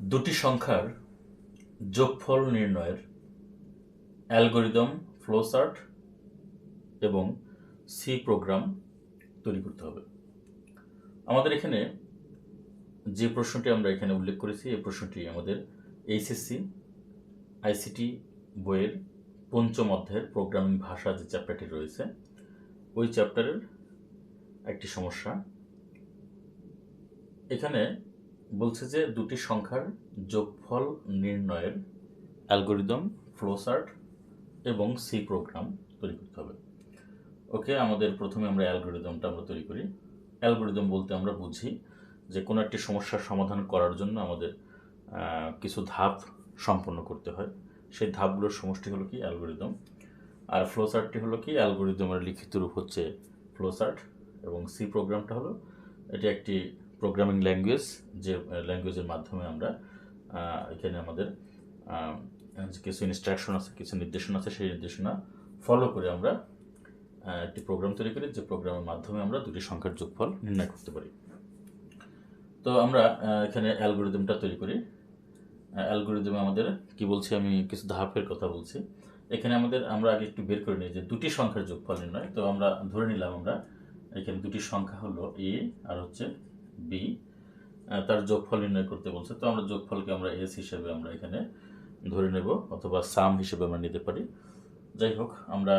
দুটি সংখ্যার যোগফল নির্ণয়ের অ্যালগরিদম, ফ্লোচার্ট এবং সি প্রোগ্রাম তৈরি করতে হবে। আমাদের এখানে যে প্রশ্নটি আমরা এখানে উল্লেখ করেছি, এই প্রশ্নটি আমাদের এইচএসসি, আইসিটি বইয়ের পঞ্চম অধ্যায়ের প্রোগ্রামিং ভাষা যে চ্যাপ্টারটি রয়েছে, ওই চ্যাপ্টারের একটি সমস্যা। এখানে বলছে যে দুটি সংখ্যার যোগফল নির্ণয়ের অ্যালগোরিদম ফ্লোসার্ট এবং সি প্রোগ্রাম তৈরি করতে হবে। ওকে, আমাদের প্রথমে আমরা অ্যালগোরিদমটা আমরা তৈরি করি। অ্যালগোরিদম বলতে আমরা বুঝি যে কোনো একটি সমস্যার সমাধান করার জন্য আমাদের কিছু ধাপ সম্পন্ন করতে হয়। সেই ধাপগুলোর সমষ্টি হলো কি? অ্যালগোরিদম। আর ফ্লোচার্টটি হলো কি? অ্যালগোরিদমের লিখিত রূপ হচ্ছে ফ্লোচার্ট এবং সি প্রোগ্রামটা হলো এটি একটি প্রোগ্রামিং ল্যাঙ্গুয়েজ যে ল্যাঙ্গুয়েজের মাধ্যমে আমরা এখানে আমাদের কিছু ইনস্ট্রাকশন আছে, কিছু নির্দেশনা আছে, সেই নির্দেশনা ফলো করে আমরা একটি প্রোগ্রাম তৈরি করি, যে প্রোগ্রামের মাধ্যমে আমরা দুটি সংখ্যার যোগফল নির্ণয় করতে পারি। তো আমরা এখানে অ্যালগোরিদমটা তৈরি করি। অ্যালগোরিদমে আমাদের কি বলছি, আমি কিছু ধাপের কথা বলছি। এখানে আমাদের, আমরা আগে একটু বের করে নিই যে দুটি সংখ্যার যোগফল নির্ণয়। তো আমরা ধরে নিলাম আমরা, এখানে দুটি সংখ্যা হলো এ আর হচ্ছে বি তার যোগফল নির্ণয় করতে বলছে। তো আমরা যোগফলকে আমরা এস হিসেবে আমরা এখানে ধরে নেব অথবা সাম হিসেবে আমরা নিতে পারি। যাই হোক, আমরা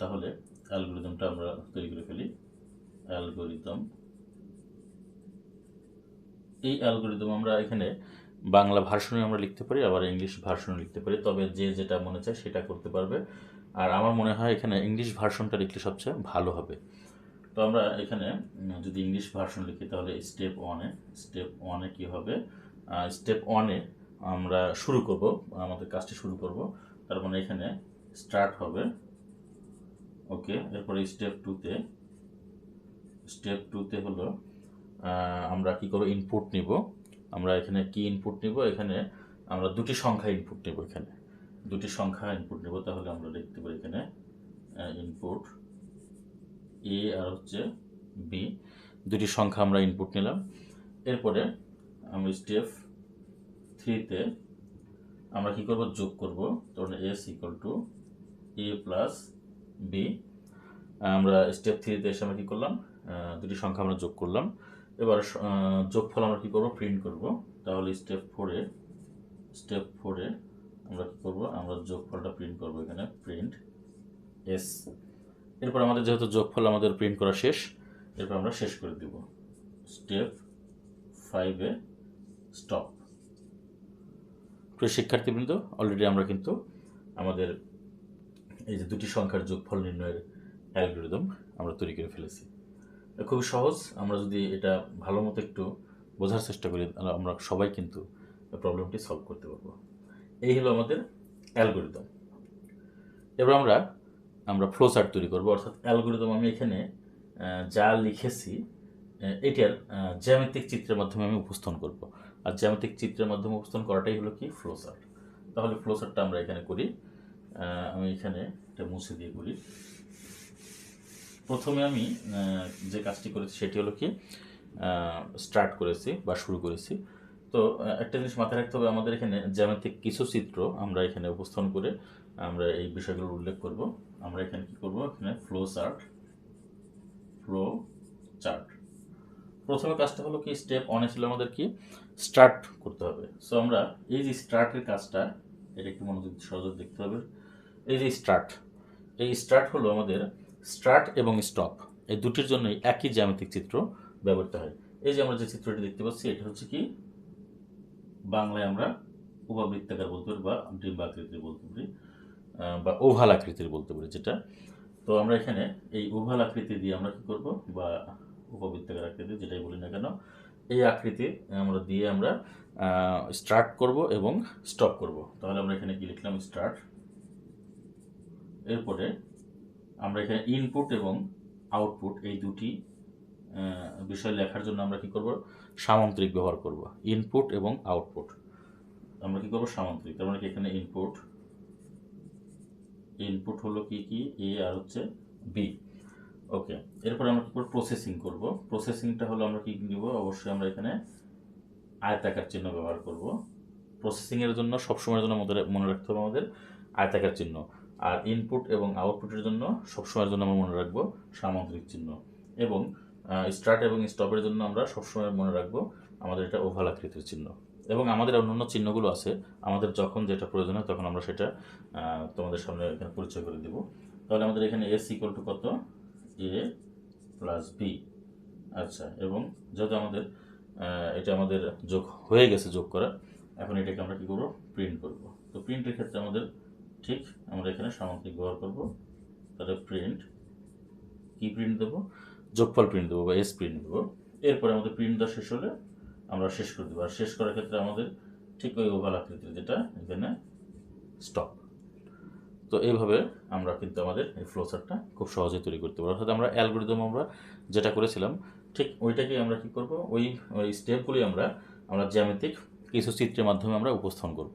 তাহলে অ্যালগোরিদমটা আমরা তৈরি করে ফেলি। অ্যালগোরিদম। এই অ্যালগোরিদম আমরা এখানে বাংলা ভার্সনে আমরা লিখতে পারি, আবার ইংলিশ ভার্সনে লিখতে পারি। তবে যে যেটা মনে চায় সেটা করতে পারবে। আর আমার মনে হয় এখানে ইংলিশ ভার্সনটা লিখলে সবচেয়ে ভালো হবে। তো আমরা এখানে যদি ইংলিশ ভার্সন লিখি, তাহলে স্টেপ ওয়ানে স্টেপ ওয়ানে কী হবে? স্টেপ ওয়ানে আমরা শুরু করব, আমাদের কাজটি শুরু করব। তার মানে এখানে স্টার্ট হবে। ওকে এরপরে স্টেপ টুতে স্টেপ টুতে হলো আমরা কি করব? ইনপুট নিব। আমরা এখানে কি ইনপুট নিব? এখানে আমরা দুটি সংখ্যা ইনপুট নিব এখানে। দুটি সংখ্যা ইনপুট নিব, তাহলে আমরা লিখতে পারি এখানে ইনপুট এ আর হচ্ছে বি দুটি সংখ্যা আমরা ইনপুট নিলাম। এরপরে আমরা স্টেপ থ্রিতে আমরা কি করব? যোগ করব। তখন S equal to A plus B আমরা স্টেপ থ্রিতে এসে আমরা কী করলাম? দুটি সংখ্যা আমরা যোগ করলাম। এবার যোগফল আমরা কী করব? প্রিন্ট করব। তাহলে স্টেপ ফোরে স্টেপ ফোরে আমরা কী করব? আমরা যোগফলটা প্রিন্ট করব এখানে। প্রিন্ট এস এরপর আমাদের যেহেতু যোগফল আমাদের প্রিন্ট করা শেষ, এরপর আমরা শেষ করে দিব। স্টেপ ফাইভে স্টপ প্রিয় শিক্ষার্থীবৃন্দ অলরেডি আমরা কিন্তু আমাদের এই যে দুটি সংখ্যার যোগফল নির্ণয়ের অ্যালগোরিদম আমরা তৈরি করে ফেলেছি। খুবই সহজ, আমরা যদি এটা ভালো মতো একটু বোঝার চেষ্টা করি, তাহলে আমরা সবাই কিন্তু প্রবলেমটি সলভ করতে পারব। এই হলো আমাদের অ্যালগোরিদম এবার আমরা আমরা ফ্লো চার্ট তৈরি করব। অর্থাৎ অ্যালগোরিদম আমি এখানে যা লিখেছি এটার জ্যামিতিক চিত্রের মাধ্যমে আমি উপস্থাপন করব। আর জ্যামিতিক চিত্রের মাধ্যমে উপস্থাপন করাটাই হলো কি? ফ্লো চার্ট তাহলে ফ্লো চার্টটা আমরা এখানে করি। আমি এখানে এটা মুছে দিয়ে করি। প্রথমে আমি যে কাজটি করেছি সেটি হলো কি? স্টার্ট করেছি বা শুরু করেছি। তো একটা জিনিস মাথায় রাখতে হবে, আমাদের এখানে জ্যামিতিক কিছু চিত্র আমরা এখানে উপস্থাপন করে আমরা এই বিষয়গুলো উল্লেখ করব। আমরা এখানে কি করব? এখানে ফ্লো চার্ট ফ্লো চার্ট প্রথমে কাজটা হলো কি স্টেপ অনে ছিল আমাদের কি? স্টার্ট করতে হবে। সো আমরা এই যে স্টার্টের কাজটা, এটা একটু মনোযোগ সহযোগ দেখতে হবে। এই যে স্টার্ট এই স্টার্ট হলো আমাদের স্টার্ট এবং স্টপ এই দুটির জন্যই একই জ্যামিতিক চিত্র ব্যবহৃত হয়। এই যে আমরা যে চিত্রটি দেখতে পাচ্ছি, এটা হচ্ছে কি? বাংলায় আমরা উপবৃত্তাকার বলতে পারি বা ডিম্ব আকৃতির বলতে পারি। বা ওভাল আকৃতির বলতে পারি যেটা। তো আমরা এখানে এই ওভাল আকৃতি দিয়ে আমরা কি করব? বা উপবৃত্তাকার আকৃতি যেটাই বলি না কেন, এই আকৃতি আমরা দিয়ে আমরা স্টার্ট করব এবং স্টপ করব। তাহলে আমরা এখানে কি লিখলাম? স্টার্ট এরপরে আমরা এখানে ইনপুট এবং আউটপুট এই দুটি বিষয় লেখার জন্য আমরা কি করব? সামান্তরিক ব্যবহার করব। ইনপুট এবং আউটপুট আমরা কি করব? সামান্তরিক। তার মানে কি এখানে ইনপুট ইনপুট হলো কি কি? এ আর হচ্ছে বি ওকে এরপর আমরা কি করব? প্রসেসিং করব। প্রসেসিংটা হলো আমরা কি নিব? অবশ্যই আমরা এখানে আয়তাকার চিহ্ন ব্যবহার করব। প্রসেসিংয়ের জন্য সবসময়ের জন্য আমাদের মনে রাখতে হবে আমাদের আয়তাকার চিহ্ন। আর ইনপুট এবং আউটপুটের জন্য সবসময়ের জন্য আমরা মনে রাখব সামুদ্রিক চিহ্ন। এবং স্টার্ট এবং স্টপের জন্য আমরা সবসময় মনে রাখব আমাদের এটা ওভাল আকৃতির চিহ্ন। এবং আমাদের অন্যান্য চিহ্নগুলো আছে। আমাদের যখন যেটা প্রয়োজন হয় তখন আমরা সেটা তোমাদের সামনে এখানে পরিচয় করে দেব। তাহলে আমাদের এখানে এস ইকুয়াল টু কত? এ প্লাস বি আচ্ছা এবং যেহেতু আমাদের এটা আমাদের যোগ হয়ে গেছে যোগ করা, এখন এটাকে আমরা কী করব? প্রিন্ট করব। তো প্রিন্টের ক্ষেত্রে আমাদের ঠিক আমরা এখানে সামগ্রিক ব্যবহার করব। তাহলে প্রিন্ট কি প্রিন্ট দেবো? যোগফল প্রিন্ট দেবো বা এস প্রিন্ট দেবো। এরপরে আমাদের প্রিন্ট দেওয়া শেষ হলে আমরা শেষ করে দেবো। আর শেষ করার ক্ষেত্রে আমাদের ঠিক ওই ওভাল আকৃতির যেটা, এখানে স্টপ তো এইভাবে আমরা কিন্তু আমাদের এই ফ্লোচারটা খুব সহজে তৈরি করতে পারব। অর্থাৎ আমরা অ্যালগোরিদম আমরা যেটা করেছিলাম, ঠিক ওইটাকেই আমরা কি করব? ওই ওই স্টেপগুলি আমরা আমরা জ্যামিতিক কিছু চিত্রের মাধ্যমে আমরা উপস্থাপন করব।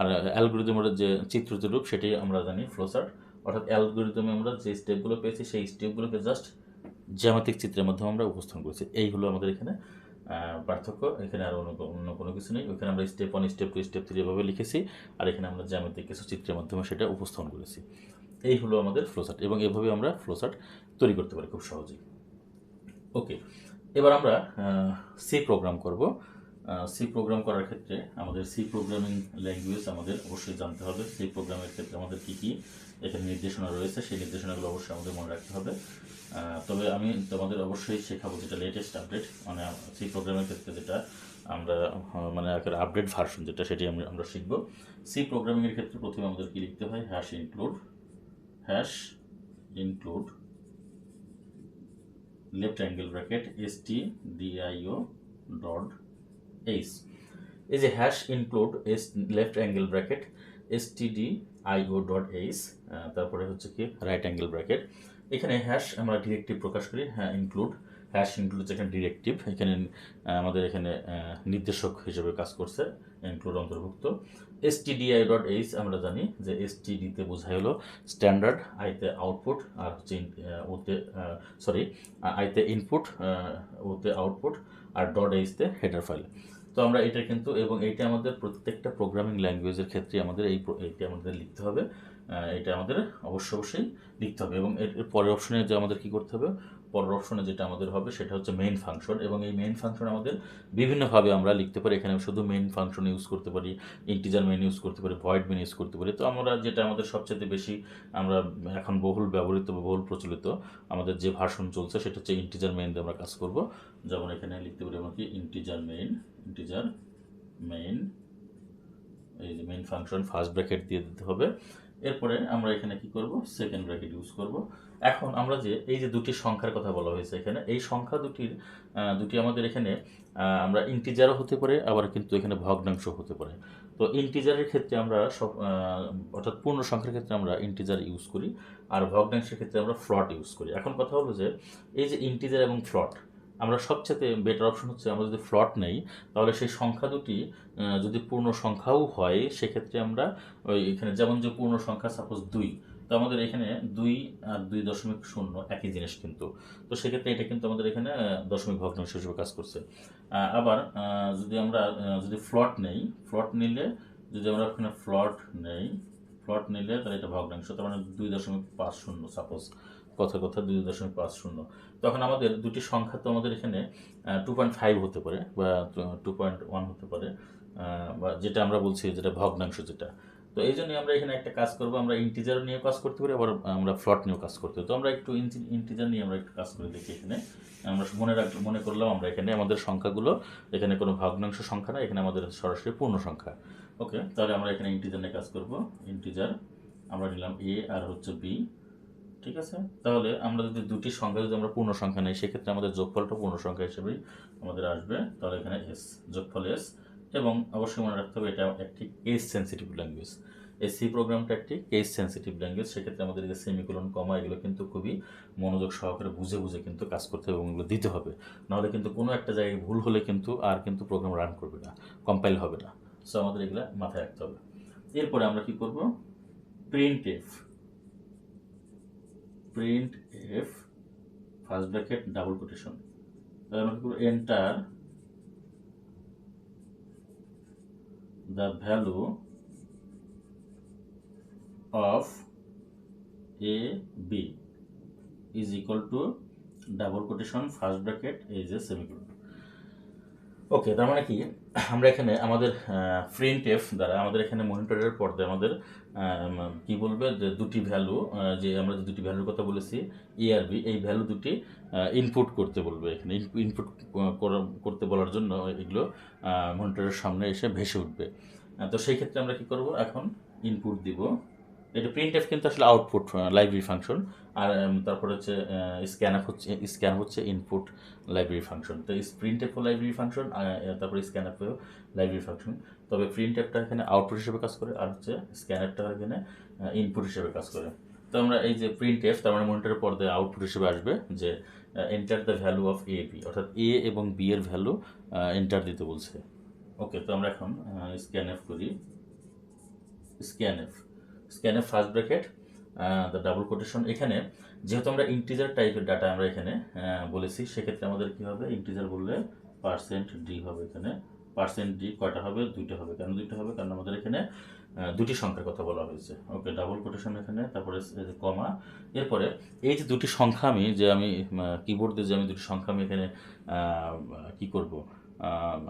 আর অ্যালগোরিদমের যে চিত্রিত রূপ সেটি আমরা জানি ফ্লোচার্ট অর্থাৎ অ্যালগোরিদমে আমরা যে স্টেপগুলো পেয়েছি, সেই স্টেপগুলোকে জাস্ট জ্যামিতিক চিত্রের মাধ্যমে আমরা উপস্থাপন করেছি। এই হলো আমাদের এখানে পার্থক্য। এখানে আর অন্য অন্য কোনো কিছু নেই। ওইখানে আমরা step one step two step three এভাবে লিখেছি। আর এখানে আমরা জ্যামিতিক কিছু চিত্রের মাধ্যমে সেটা উপস্থাপন করেছি। এই হলো আমাদের ফ্লোচার্ট এবং এভাবে আমরা ফ্লোচার্ট তৈরি করতে পারি খুব সহজেই। ওকে এবার আমরা সি প্রোগ্রাম করব। সি প্রোগ্রাম করার ক্ষেত্রে আমাদের সি প্রোগ্রামিং ল্যাঙ্গুয়েজ আমাদের অবশ্যই জানতে হবে। সি প্রোগ্রামের ক্ষেত্রে আমাদের কী কী এখানে নির্দেশনা রয়েছে? সেই নির্দেশনাগুলো অবশ্যই আমাদের মনে রাখতে হবে। তবে আমি তোমাদের অবশ্যই শেখাবো যেটা লেটেস্ট আপডেট মানে সি প্রোগ্রামের ক্ষেত্রে যেটা আমরা মানে একটা আপডেট ভার্সন যেটা, সেটি আমরা আমরা শিখব। সি প্রোগ্রামিংয়ের ক্ষেত্রে প্রথমে আমাদের কি লিখতে হয় hash include hash include left angle bracket S T D I O dot H এই যে hash include S left angle bracket S T D I O dot H তারপরে হচ্ছে কি রাইট অ্যাঙ্গেল ব্র্যাকেট এখানে হ্যাশ আমরা directive প্রকাশ করি হ্যাঁ ইনক্লুড হ্যাশ ইনক্লুড যেখানে ডিরেক্টিভ এখানে আমাদের এখানে নির্দেশক হিসেবে কাজ করছে ইনক্লুড অন্তর্ভুক্ত। S T D I dot H আমরা জানি যে এস টি ডিতে বোঝাই হলো স্ট্যান্ডার্ড আইতে আউটপুট আর হচ্ছে ওতে সরি আইতে ইনপুট ওতে আউটপুট আর ডট এইচতে হেডার ফাইল তো আমরা এটা কিন্তু, এবং এইটা আমাদের প্রত্যেকটা প্রোগ্রামিং ল্যাঙ্গুয়েজের ক্ষেত্রে আমাদের এই, এইটা আমাদের লিখতে হবে। এটা আমাদের অবশ্যই অবশ্যই লিখতে হবে। এবং এর পরের অপশনে যে আমাদের কি করতে হবে? পরের অপশনে যেটা আমাদের হবে সেটা হচ্ছে মেইন ফাংশন এবং এই মেইন ফাংশন আমাদের বিভিন্নভাবে আমরা লিখতে পারি। এখানে শুধু মেইন ফাংশন ইউজ করতে পারি ইন্টিজার মেন ইউজ করতে পারি ভয়েড মেন ইউজ করতে পারি। তো আমরা যেটা আমাদের সবচেয়ে বেশি আমরা এখন বহুল ব্যবহৃত বা বহুল প্রচলিত আমাদের যে ভাষণ চলছে সেটা হচ্ছে ইন্টিজার মেইন দিয়ে আমরা কাজ করব। যেমন এখানে লিখতে পারি আমরা কি ইন্টিজার মেইন ইন্টিজার মেইন এই যে মেইন ফাংশন ফার্স্ট ব্র্যাকেট দিয়ে দিতে হবে। এরপরে আমরা এখানে কি করব? সেকেন্ড ব্র্যাকেট ইউজ করব। এখন আমরা যে এই যে দুটি সংখ্যার কথা বলা হয়েছে এখানে, এই সংখ্যা দুটির দুটি আমাদের এখানে আমরা ইন্টিজারও হতে পারে, আবার কিন্তু এখানে ভগ্নাংশ হতে পারে। তো ইন্টিজারের ক্ষেত্রে আমরা সব অর্থাৎ পূর্ণ সংখ্যার ক্ষেত্রে আমরা ইন্টিজার ইউজ করি, আর ভগ্নাংশের ক্ষেত্রে আমরা ফ্লট ইউজ করি। এখন কথা হলো যে, এই যে ইন্টিজার এবং ফ্লট আমরা সবচেয়ে বেটার অপশন হচ্ছে আমরা যদি ফ্লট নেই, তাহলে সেই সংখ্যা দুটি যদি পূর্ণ সংখ্যাও হয়, সেক্ষেত্রে আমরা ওই এখানে যেমন যে পূর্ণ সংখ্যা সাপোজ দুই, তো আমাদের এখানে দুই আর দুই দশমিক শূন্য একই জিনিস কিন্তু। তো সেক্ষেত্রে এটা কিন্তু আমাদের এখানে দশমিক ভগ্নাংশ হিসেবে কাজ করছে। আবার যদি আমরা যদি ফ্লট নেই ফ্লট নিলে যদি আমরা ওখানে ফ্লট নেই ফ্লট নিলে তাহলে এটা ভগ্নাংশ, তার মানে দুই দশমিক পাঁচ শূন্য সাপোজ কথা কথা দুই দশমিক পাঁচ শূন্য। তখন আমাদের দুটি সংখ্যা তো আমাদের এখানে টু পয়েন্ট ফাইভ হতে পারে বা টু পয়েন্ট ওয়ান হতে পারে বা যেটা আমরা বলছি, যেটা ভগ্নাংশ যেটা। তো এই জন্যই আমরা এখানে একটা কাজ করব, আমরা ইন্টিজার নিয়েও কাজ করতে পারি, আবার আমরা ফ্লট নিয়েও কাজ করতে তো আমরা একটু ইন্টিজার নিয়ে আমরা একটু কাজ করে দেখি এখানে। আমরা মনে রাখ, মনে করলাম আমরা এখানে আমাদের সংখ্যাগুলো, এখানে কোনো ভগ্নাংশ সংখ্যা না, এখানে আমাদের সরাসরি পূর্ণ সংখ্যা। ওকে তাহলে আমরা এখানে ইন্টিজার নিয়ে কাজ করব ইন্টিজার আমরা নিলাম এ আর হচ্ছে বি ঠিক আছে? তাহলে আমরা যদি দুটি সংখ্যা, যদি আমরা পূর্ণ সংখ্যা নেই, সেক্ষেত্রে আমাদের যোগফলটা পূর্ণ সংখ্যা হিসেবেই আমাদের আসবে। তাহলে এখানে এস যোগফল এস এবং অবশ্যই মনে রাখতে হবে এটা একটি কেস সেন্সিটিভ ল্যাঙ্গুয়েজ এই সি প্রোগ্রামটা একটি কেস সেন্সিটিভ ল্যাঙ্গুয়েজ সেক্ষেত্রে আমাদের যে সেমিকোলন কমা এগুলো কিন্তু খুবই মনোযোগ সহকারে বুঝে বুঝে কিন্তু কাজ করতে হবে এবং এগুলো দিতে হবে। নাহলে কিন্তু কোনো একটা জায়গায় ভুল হলে কিন্তু আর কিন্তু প্রোগ্রাম রান করবে না কম্পাইল হবে না। সো আমাদের এগুলো মাথায় রাখতে হবে। এরপরে আমরা কি করব? Print F print F first bracket double quotation তাহলে আমরা কি করব enter the value of A B is equal to double quotation first bracket এই যে সেমিকোলন ওকে তার মানে কি? আমরা এখানে আমাদের প্রিন্ট এফ দ্বারা আমাদের এখানে মনিটরের পর্দায় আমাদের আম, কি বলবে? যে দুটি ভ্যালু যে আমরা যে দুটি ভ্যালুর কথা বলেছি এ আর বি এই ভ্যালু দুটি ইনপুট করতে বলবে এখানে। ইনপুট করতে বলার জন্য এগুলো মনিটরের সামনে এসে ভেসে উঠবে। তো সেই ক্ষেত্রে আমরা কি করব? এখন ইনপুট দিব এটা প্রিন্ট এফ কিন্তু আসলে আউটপুট লাইব্রেরি ফাংশন আর তারপর হচ্ছে স্ক্যান আপ হচ্ছে স্ক্যান হচ্ছে ইনপুট লাইব্রেরি ফাংশন তো প্রিন্ট এফও লাইব্রেরি ফাংশন তারপরে স্ক্যান অ্যাপেও লাইব্রেরি ফাংশন তবে প্রিন্ট অ্যাপটা এখানে আউটপুট হিসেবে কাজ করে, আর হচ্ছে স্ক্যান অ্যাপটা এখানে ইনপুট হিসেবে কাজ করে। তো আমরা এই যে প্রিন্ট এফ তার মানে মনিটরের পর্দায় আউটপুট হিসেবে আসবে যে enter the value of A B অর্থাৎ এ এবং বি এর ভ্যালু এন্টার দিতে বলছে। ওকে তো আমরা এখন স্ক্যান এফ করি। Scan F scan first bracket the double quotation এখানে যেহেতু আমরা ইন্টিজার টাইপের ডাটা আমরা এখানে বলেছি, সেক্ষেত্রে আমাদের কি হবে? ইন্টিজার বললে পার্সেন্ট ডি হবে এখানে। পার্সেন্ট ডি কয়টা হবে? দুইটা হবে। কেন দুইটা হবে? কারণ আমাদের এখানে দুটি সংখ্যার কথা বলা হয়েছে। ওকে ডাবল কোটেশন এখানে, তারপরে কমা। এরপরে এই যে দুটি সংখ্যা আমি, যে আমি কিবোর্ড দিয়ে যে আমি দুটি সংখ্যা আমি এখানে কি করব?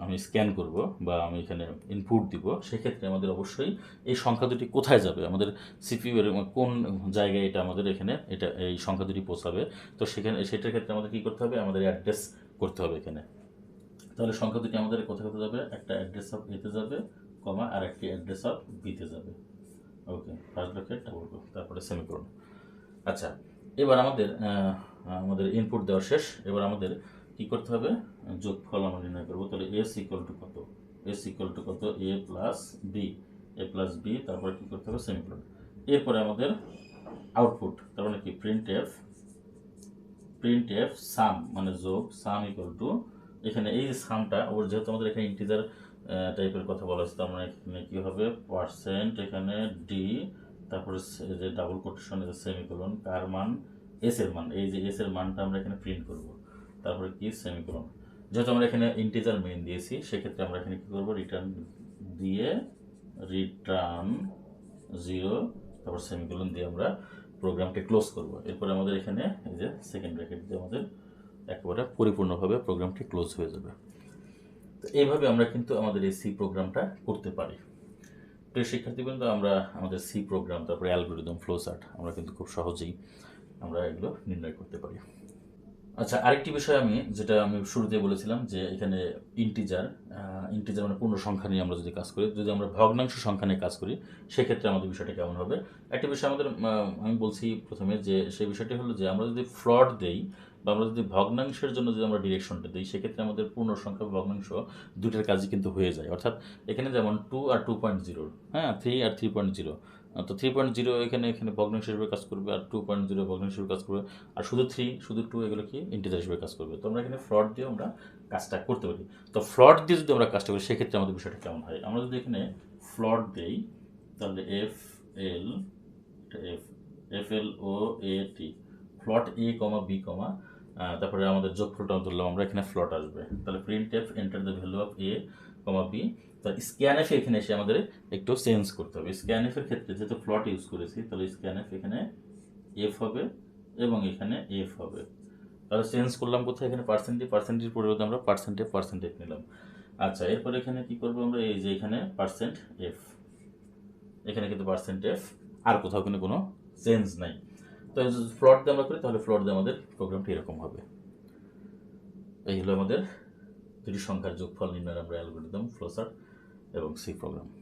আমি স্ক্যান করব বা আমি এখানে ইনপুট দিব, সেক্ষেত্রে আমাদের অবশ্যই এই সংখ্যা দুটি কোথায় যাবে? আমাদের সিপিইউ এর কোন জায়গায় এটা আমাদের এখানে এটা, এই সংখ্যা দুটি পৌঁছাবে? তো সেখানে, সেটার ক্ষেত্রে আমাদের কী করতে হবে? আমাদের অ্যাড্রেস করতে হবে এখানে। তাহলে সংখ্যা দুটি আমাদের কোথায় কোথায় যাবে? একটা অ্যাড্রেস অফ এতে যাবে, কমা, আর একটি অ্যাড্রেস অফ বিতে যাবে। ওকে ফার্স্ট ব্র্যাকেট ডাবল তারপরে সেমিকোলন আচ্ছা এবার আমাদের আমাদের ইনপুট দেওয়া শেষ। এবার আমাদের কি করতে হবে? যোগফল আমরা নির্ণয় করব। তাহলে এস ইকুয়াল টু কত? এস ইকুয়াল টু কত? A plus B A plus B তারপরে কি করতে হবে? সেমিকোলন এরপরে আমাদের আউটপুট তার মানে কি? Print F print F sum মানে যোগ সাম ইকুয়াল টু এখানে এই সামটা ওর যেহেতু আমাদের এখানে ইন্টিজার টাইপের কথা বলা হচ্ছে তার মানে এখানে কি হবে? পার্সেন্ট এখানে ডি তারপরে যে ডাবল কোটেশন সেমিকোলন কার মান? এস এর মান। এই যে এস এর মানটা আমরা এখানে প্রিন্ট করব। তারপরে কি? সেমিকোলন যেহেতু আমরা এখানে ইন্টিজার মেন দিয়েছি, সেক্ষেত্রে আমরা এখানে কি করব? রিটার্ন দিয়ে রিটার্ন জিরো তারপর সেমিকোলন দিয়ে আমরা প্রোগ্রামকে ক্লোজ করব। এরপরে আমাদের এখানে এই যে সেকেন্ড ব্র্যাকেট দিয়ে আমাদের একেবারে পরিপূর্ণভাবে প্রোগ্রামটি ক্লোজ হয়ে যাবে। তো এইভাবে আমরা কিন্তু আমাদের এই সি প্রোগ্রামটা করতে পারি। প্রিয় শিক্ষার্থীবৃন্দ, আমরা আমাদের সি প্রোগ্রাম তারপরে অ্যালগোরিদম ফ্লোচার্ট আমরা কিন্তু খুব সহজেই আমরা এগুলো নির্ণয় করতে পারি। আচ্ছা আরেকটি বিষয় আমি, যেটা আমি শুরুতে বলেছিলাম যে এখানে ইন্টিজার ইন্টিজার মানে পূর্ণ সংখ্যা নিয়ে আমরা যদি কাজ করি, যদি আমরা ভগ্নাংশ সংখ্যা নিয়ে কাজ করি, সেক্ষেত্রে আমাদের বিষয়টা কেমন হবে? একটা বিষয় আমাদের আমি বলছি প্রথমে যে সেই বিষয়টি হলো যে আমরা যদি ফ্লট দেই বা আমরা যদি ভগ্নাংশের জন্য যদি আমরা ডিরেকশনটা দিই, সেক্ষেত্রে আমাদের পূর্ণ সংখ্যা ভগ্নাংশ দুটার কাজই কিন্তু হয়ে যায়। অর্থাৎ এখানে যেমন টু আর টু পয়েন্ট জিরো হ্যাঁ থ্রি আর থ্রি পয়েন্ট জিরো তো থ্রি পয়েন্ট জিরো এখানে এখানে ভগ্নাংশ হিসেবে কাজ করবে আর টু পয়েন্ট জিরো ভগ্নাংশ হিসেবে কাজ করবে। আর শুধু থ্রি শুধু টু এগুলো কি? ইন্টিজার হিসেবে কাজ করবে। তো আমরা এখানে ফ্লট দিয়ে আমরা কাজটা করতে পারি। তো ফ্লট দিয়ে যদি আমরা কাজটা করি, সেক্ষেত্রে আমাদের বিষয়টা কেমন হয়? আমরা যদি এখানে ফ্লট দেই, তাহলে F L F F L O A T float A comma B comma তারপরে আমাদের যোগফলটা ধরলাম আমরা এখানে ফ্লট আসবে। তাহলে print F enter the value of A comma B তাহলে স্ক্যান এফ এখানে এসে আমাদের একটু চেঞ্জ করতে হবে। স্ক্যান এফের ক্ষেত্রে যেহেতু ফ্লট ইউজ করেছি, তাহলে স্ক্যান এফ এখানে এফ হবে এবং এখানে এফ হবে। তাহলে চেঞ্জ করলাম কোথায়? এখানে পার্সেন্টেজ পার্সেন্টেজ পরিবর্তে আমরা পার্সেন্টেজ পার্সেন্টেজ নিলাম। আচ্ছা এরপর এখানে কি করব আমরা? এই যে এখানে পার্সেন্ট এফ এখানে কিন্তু পার্সেন্ট এফ আর কোথাও কিন্তু কোনো চেঞ্জ নাই। তো ফ্লট দিয়ে আমরা করি, তাহলে ফ্লট দিয়ে আমাদের প্রোগ্রামটি এরকম হবে। এই হলো আমাদের দুটি সংখ্যার যোগফল নির্ণয়ের আমরা অ্যালগোরিদম ফ্লোসার এবং সি প্রোগ্রাম।